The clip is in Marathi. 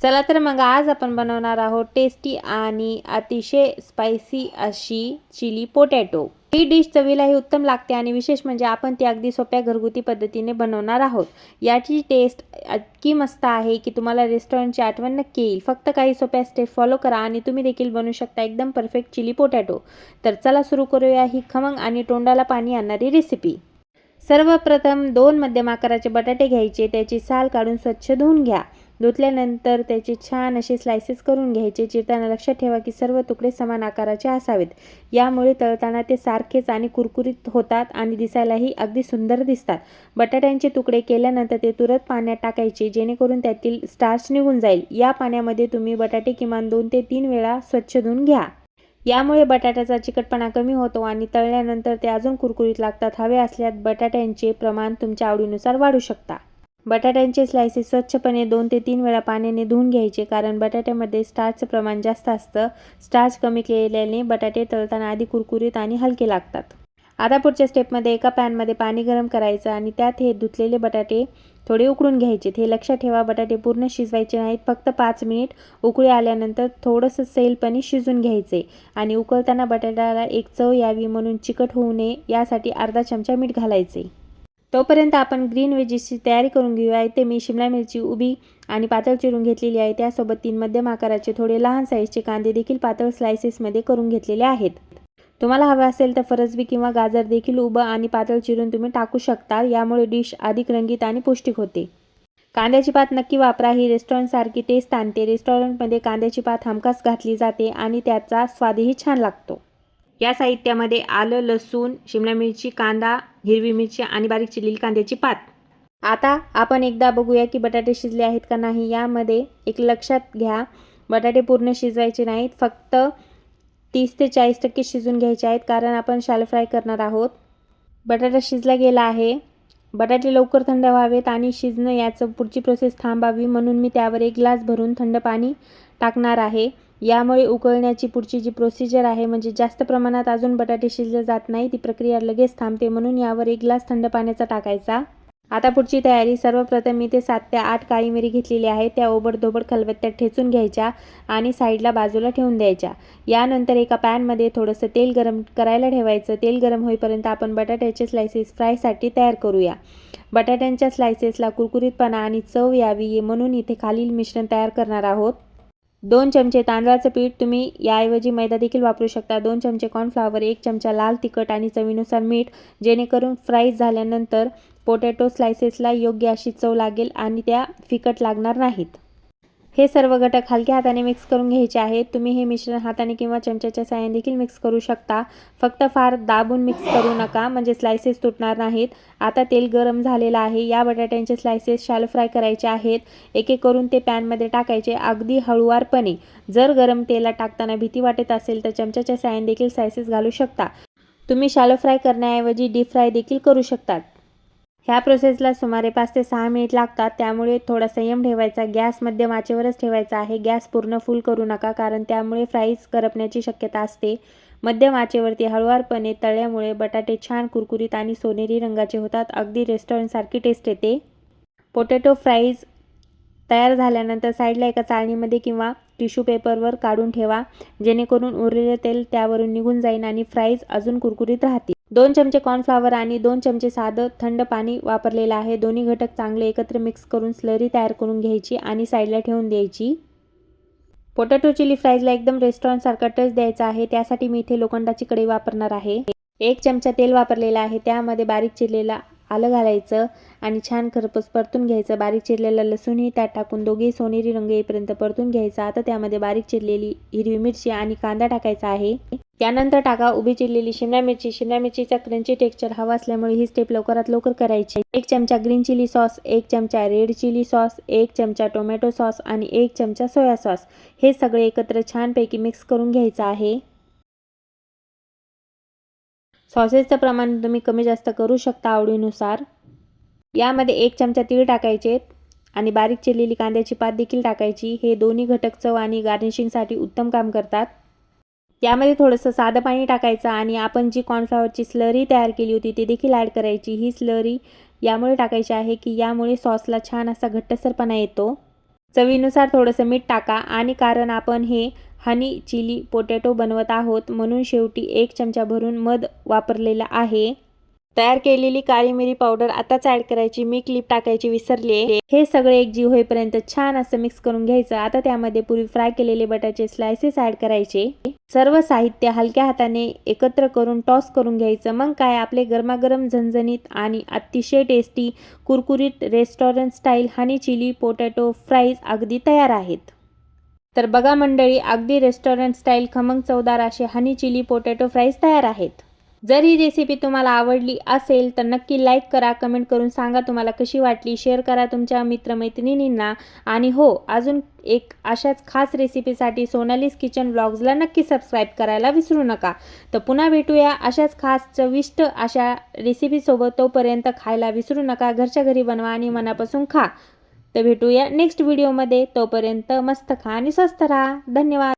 चला तर मग आज आपण बनवणार आहोत टेस्टी आणि अतिशय स्पायसी अशी चिली पोटॅटो ही डिश चवीलाही उत्तम लागते आणि विशेष म्हणजे आपण ती अगदी सोप्या घरगुती पद्धतीने बनवणार आहोत. याची टेस्ट इतकी मस्त आहे की तुम्हाला रेस्टॉरंटची आठवण नक्की येईल. फक्त काही सोप्या स्टेप फॉलो करा आणि तुम्ही देखील बनवू शकता एकदम परफेक्ट चिली पोटॅटो तर चला सुरू करूया ही खमंग आणि तोंडाला पाणी आणणारी रेसिपी सर्वप्रथम दोन मध्यम आकाराचे बटाटे घ्यायचे त्याची साल काढून स्वच्छ धुवून घ्या. धुतल्यानंतर त्याचे छान असे स्लायसेस करून घ्यायचे. चिरताना लक्षात ठेवा की सर्व तुकडे समान आकाराचे असावेत. यामुळे तळताना ते सारखेच आणि कुरकुरीत होतात आणि दिसायलाही अगदी सुंदर दिसतात. बटाट्यांचे तुकडे केल्यानंतर ते तुरंत पाण्यात टाकायचे जेणेकरून त्यातील स्टार्च निघून जाईल. या पाण्यामध्ये तुम्ही बटाटे किमान दोन ते तीन वेळा स्वच्छ धुवून घ्या. यामुळे बटाट्याचा चिकटपणा कमी होतो आणि तळल्यानंतर ते अजून कुरकुरीत लागतात. हवे असल्यास बटाट्यांचे प्रमाण तुमच्या आवडीनुसार वाढू शकता. बटाट्यांचे स्लायसेस स्वच्छपणे दोन ते तीन वेळा पाण्याने धुवून घ्यायचे कारण बटाट्यामध्ये स्टार्चचं प्रमाण जास्त असतं. स्टार्च कमी केल्याने बटाटे तळताना आधी कुरकुरीत आणि हलके लागतात. आता पुढच्या स्टेपमध्ये एका पॅनमध्ये पाणी गरम करायचं आणि त्यात हे धुतलेले बटाटे थोडे उकळून घ्यायचे. हे लक्षात ठेवा बटाटे पूर्ण शिजवायचे नाहीत फक्त पाच मिनिट उकळी आल्यानंतर थोडंसं सैलपणे शिजून घ्यायचे आणि उकळताना बटाट्याला एक चव यावी म्हणून चिकट होऊ नये यासाठी अर्धा चमचा मीठ घालायचे. तोपर्यंत आपण ग्रीन व्हेजीसची तयारी करून घेऊया. इथे मी शिमला मिरची उभी आणि पातळ चिरून घेतलेली आहे. त्यासोबत तीन मध्यम आकाराचे थोडे लहान साईजचे कांदे देखील पातळ स्लायसेसमध्ये करून घेतलेले आहेत. तुम्हाला हवे असेल तर फरसबी किंवा गाजर देखील उभं आणि पातळ चिरून तुम्ही टाकू शकता. यामुळे डिश अधिक रंगीत आणि पौष्टिक होते. कांद्याची पात नक्की वापरा. ही रेस्टॉरंटसारखी टेस्ट आणते. रेस्टॉरंटमध्ये कांद्याची पात हमखास घातली जाते आणि त्याचा स्वादही छान लागतो. या साहित्यामध्ये आलं लसूण शिमला मिरची कांदा हिरवी मिरची आणि बारीक चिरलेली कांद्याची पात. आता आपण एकदा बघूया की बटाटे शिजले आहेत का नाही. यामध्ये एक लक्षात घ्या बटाटे पूर्ण शिजवायचे नाहीत. फक्त तीस ते चाळीस टक्के शिजून घ्यायचे आहेत कारण आपण शाल फ्राय करणार आहोत. बटाटा शिजला गेला आहे. बटाटे लवकर थंड व्हावेत आणि शिजणं याचं पुढची प्रोसेस थांबावी म्हणून मी त्यावर एक ग्लास भरून थंड पाणी टाकणार आहे. यामुळे उकळण्याची पुढची जी प्रोसिजर आहे म्हणजे जास्त प्रमाणात अजून बटाटे शिजले जात नाही ती प्रक्रिया लगेच थांबते म्हणून यावर एक ग्लास थंड पाण्याचा टाकायचा. आता पुढची तयारी. सर्वप्रथम मी ते सात ते आठ काळी मिरी घेतलेली आहे. त्या ओबडधोबड खलबत्त्यात ठेचून घ्यायच्या आणि साईडला बाजूला ठेवून द्यायच्या. यानंतर एका पॅनमध्ये थोडंसं तेल गरम करायला ठेवायचं. तेल गरम होईपर्यंत आपण बटाट्याचे स्लायसेस फ्रायसाठी तयार करूया. बटाट्यांच्या स्लायसेसला कुरकुरीतपणा आणि चव यावी म्हणून इथे खालील मिश्रण तयार करणार आहोत. दोन चमचे तांदळाचं पीठ तुम्ही याऐवजी मैदा देखील वापरू शकता. दोन चमचे कॉर्नफ्लॉवर एक चमचा लाल तिखट आणि चवीनुसार मीठ जेणेकरून फ्राईज झाल्यानंतर पोटॅटो स्लायसेसला योग्य अशी चव लागेल आणि त्या फिकट लागणार नाहीत. हे सर्व घटक हलक्या हाताने मिक्स करून घ्यायचे आहेत. तुम्ही हे मिश्रण हाताने किंवा चमच्याच्या साह्याने देखील मिक्स करू शकता. फक्त फार दाबून मिक्स करू नका म्हणजे स्लायसेस तुटणार नाहीत. आता तेल गरम झालेलं आहे. या बटाट्यांचे स्लायसेस शालो फ्राय करायचे आहेत. एक एक करून ते पॅनमध्ये टाकायचे. अगदी हळुवारपणे. जर गरम तेलात टाकताना भीती वाटत असेल तर चमच्याच्या साह्याने देखील स्लायसेस घालू शकता. तुम्ही शालो फ्राय करण्याऐवजी डीप फ्राय देखील करू शकतात. ह्या प्रोसेसला सुमारे पाच ते सहा मिनिट लागतात. त्यामुळे थोडा संयम ठेवायचा. गॅस मध्यम आचेवरच ठेवायचा आहे. गॅस पूर्ण फुल करू नका कारण त्यामुळे फ्राईज करपण्याची शक्यता असते. मध्यम आचेवरती हळुवारपणे तळल्यामुळे बटाटे छान कुरकुरीत आणि सोनेरी रंगाचे होतात. अगदी रेस्टॉरंटसारखी टेस्ट येते. पोटॅटो फ्राईज तयार झाल्यानंतर साईडला एका चाळणीमध्ये किंवा टिश्यू पेपरवर काढून ठेवा. जेणेकरून उरलेलं तेल त्यावरून निघून जाईल आणि फ्राईज अजून कुरकुरीत राहतील. दोन चमचे कॉर्नफ्लावर आणि दोन चमचे साधं थंड पाणी वापरलेलं आहे. दोन्ही घटक चांगले एकत्र मिक्स करून स्लरी तयार करून घ्यायची आणि साईडला ठेवून द्यायची. पोटॅटो चिली फ्राईजला एकदम रेस्टॉरंटसारखा टच द्यायचा आहे. त्यासाठी मी इथे लोखंडाची कढई वापरणार आहे. एक चमचा तेल वापरलेला आहे. त्यामध्ये बारीक चिरलेला आलं घालायचं आणि छान खरपूस परतून घ्यायचं. बारीक चिरलेलं लसूणही त्यात टाकून दोघेही सोनेरी रंग येईपर्यंत परतून घ्यायचं. आता त्यामध्ये बारीक चिरलेली हिरवी मिरची आणि कांदा टाकायचा आहे. त्यानंतर टाका उभी चिरलेली शिमला मिरची. शिमला मिरचीचा क्रंची टेक्स्चर हवा असल्यामुळे ही स्टेप लवकरात लवकर करायची. एक चमचा ग्रीन चिली सॉस एक चमचा रेड चिली सॉस एक चमचा टोमॅटो सॉस आणि एक चमचा सोया सॉस. हे सगळे एकत्र छानपैकी मिक्स करून घ्यायचं आहे. सॉसेसचं प्रमाण तुम्ही कमी जास्त करू शकता आवडीनुसार. यामध्ये एक चमचा तीळ टाकायचे आणि बारीक चिरलेली कांद्याची पात देखील टाकायची. हे दोन्ही घटक चव आणि गार्निशिंगसाठी उत्तम काम करतात. यामध्ये थोडंसं साधं पाणी टाकायचं आणि आपण जी कॉर्नफ्लॉवरची स्लरी तयार केली होती ती देखील ॲड करायची. ही स्लरी यामुळे टाकायची आहे की यामुळे सॉसला छान असा घट्टसरपणा येतो. चवीनुसार थोडंसं मीठ टाका आणि कारण आपण हे हनी चिली पोटॅटो बनवत आहोत म्हणून शेवटी एक चमचा भरून मध वापरलेला आहे. तयार केलेली काळी मिरी पावडर आताच ॲड करायची. मी क्लिप टाकायची विसरले हे सगळे एक जीव होईपर्यंत छान असं मिक्स करून घ्यायचं. आता त्यामध्ये पूर्वी फ्राय केलेले बटाचे स्लायसेस ॲड करायचे. सर्व साहित्य हलक्या हाताने एकत्र करून टॉस करून घ्यायचं. मग काय? आपले गरमागरम झणझणीत आणि अतिशय टेस्टी कुरकुरीत restaurant style honey chilli potato fries अगदी तयार आहेत. तर बघा मंडळी अगदी रेस्टॉरंट स्टाईल खमंग चवदार असे हनी चिली पोटॅटो फ्राईज तयार आहेत. जर ही रेसिपी तुम्हाला आवडली असेल तर नक्की लाईक करा कमेंट करून सांगा तुम्हाला कशी वाटली. शेअर करा तुमच्या मित्रमैत्रिणींना. आणि हो अजून एक अशाच खास रेसिपीसाठी सोनालीस किचन ब्लॉग्सला नक्की सबस्क्राईब करायला विसरू नका. तर पुन्हा भेटूया अशाच खास चविष्ट अशा रेसिपीसोबत तोपर्यंत खायला विसरू नका घरच्या घरी बनवा आणि मनापासून खा. तर भेटूया नेक्स्ट व्हिडिओमध्ये तोपर्यंत मस्त खा आणि स्वस्त राहा. धन्यवाद.